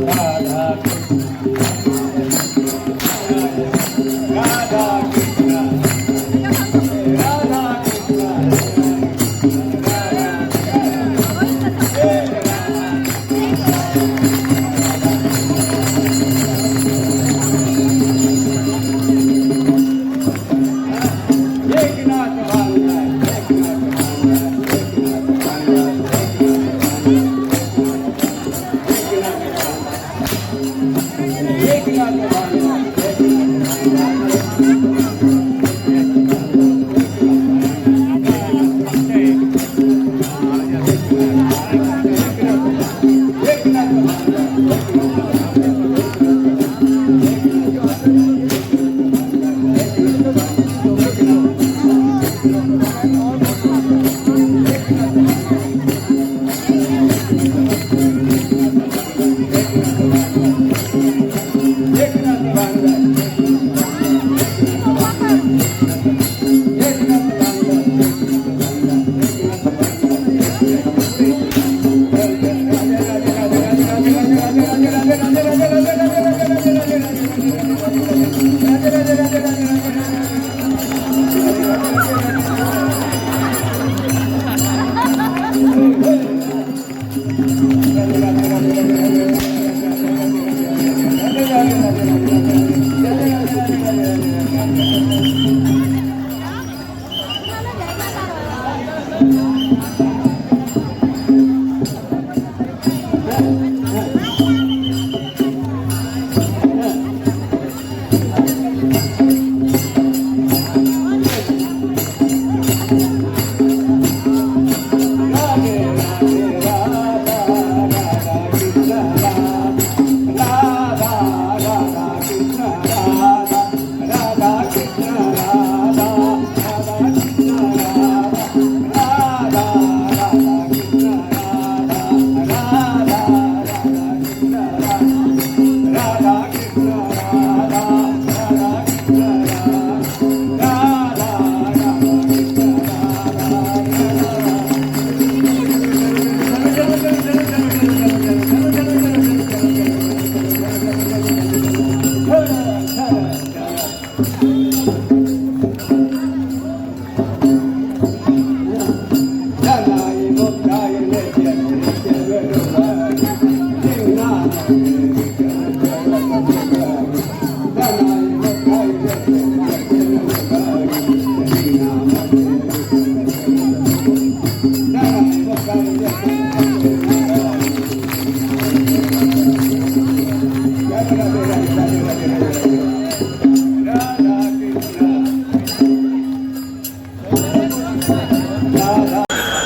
لا لا ¡Venga, you venga!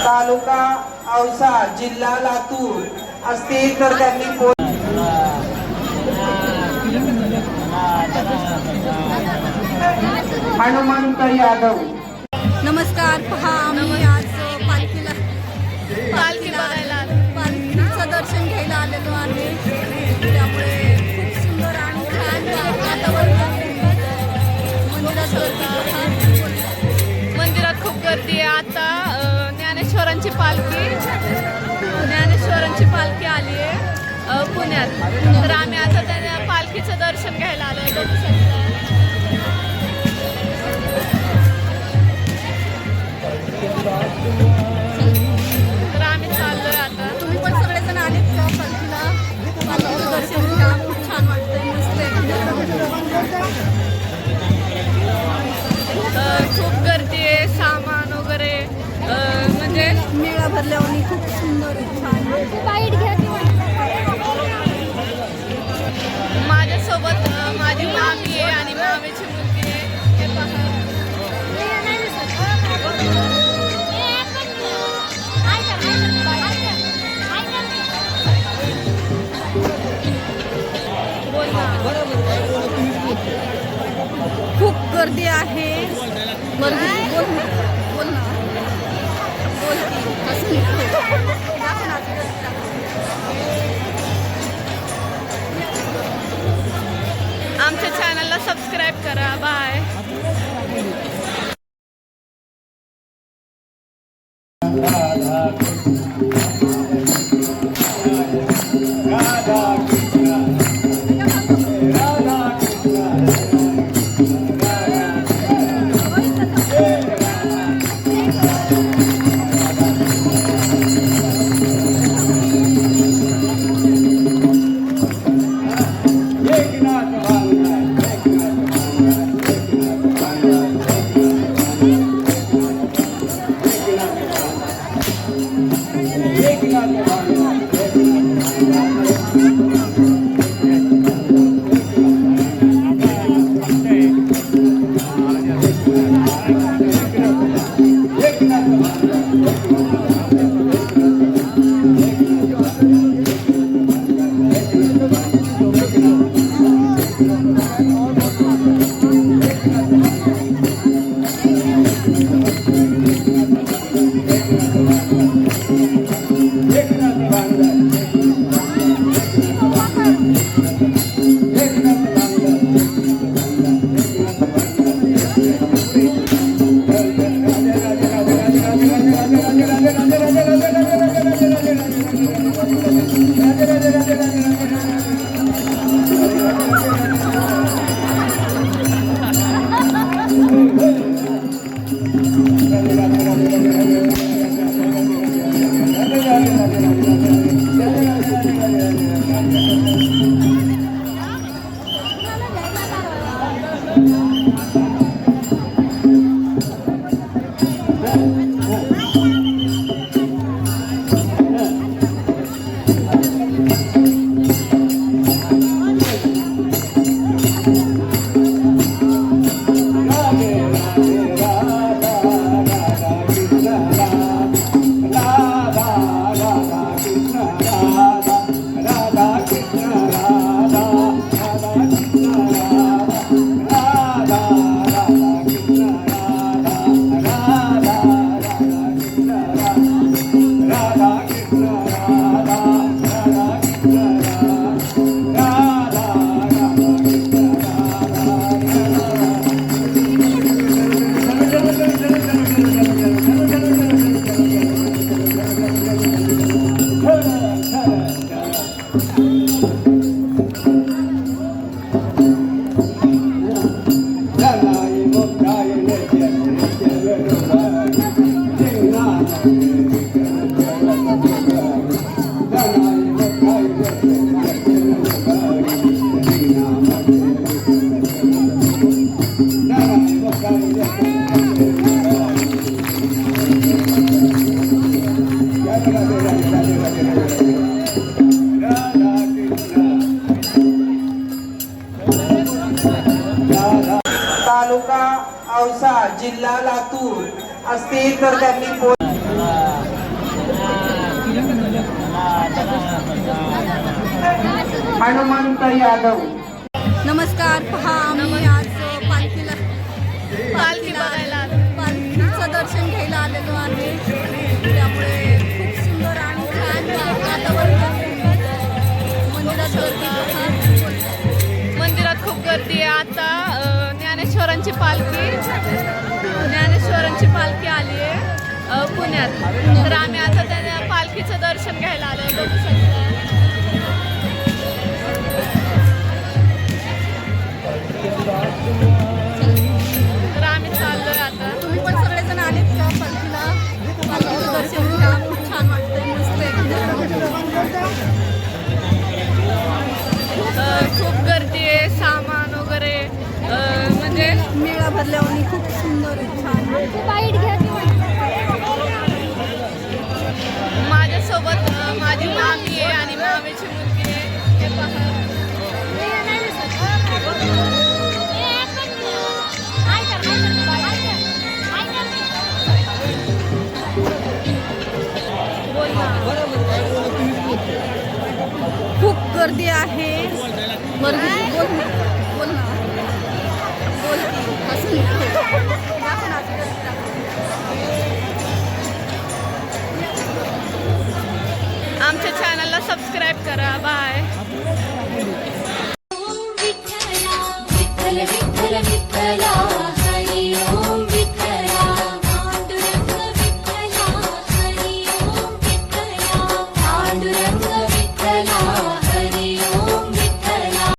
तालुका औसा जिल्हा लातूर असतील तर त्यांनी हनुमंत यादव. नमस्कार पहा आम्ही पालखी आली आहे पुण्यात. तर आम्ही आता त्या पालखीचं दर्शन घ्यायला आलो बघू शकता. तर आम्ही चाललोय आता. तुम्ही पण सगळेजण आलेत का पालखीला? पालखीचं दर्शन घ्या खूप छान वाटतंय मस्त आहे. अ, खूप गर्दी आहे सामान वगैरे म्हणजे मेळा भरल्यावर खूप सुंदर आहे, छान. गर्दी आहे. गर्दी बोल बोल ना? बोल आमच्या चॅनलला सबस्क्राईब करा. बाय धन्यवाद असतील तर त्यांनी हनुमंत यादव नमस्कार पहा आम्ही आज पालखीला पालखी बघायला. पालखीचं दर्शन घ्यायला आलेलो आहे त्यामुळे खूप सुंदर आणि छान वातावरण. मंदिरात गर्दी. मंदिरात खूप गर्दी आहे आता ज्ञानेश्वरांची पालखी पुण्यात तर आम्ही आता त्या पालखीचं दर्शन घ्यायला आलो. बघू शकता. तर आम्ही चाललोय आता. तुम्ही पण सगळेजण आलेत का पालखीला? पालखीचं दर्शन घ्या. खूप छान वाटतंय. मस्त एकदम. अ, खूप गर्दी आहे सामान वगैरे. म्हणजे मेळा भरल्यावर खूप सुंदर आहे. छान. माझ्यासोबत माझी मामी आहे आणि मामीची मुलगी आहे. हे पहा. खूप गर्दी आहे. आमच्या चॅनलला सबस्क्राईब करा. बाय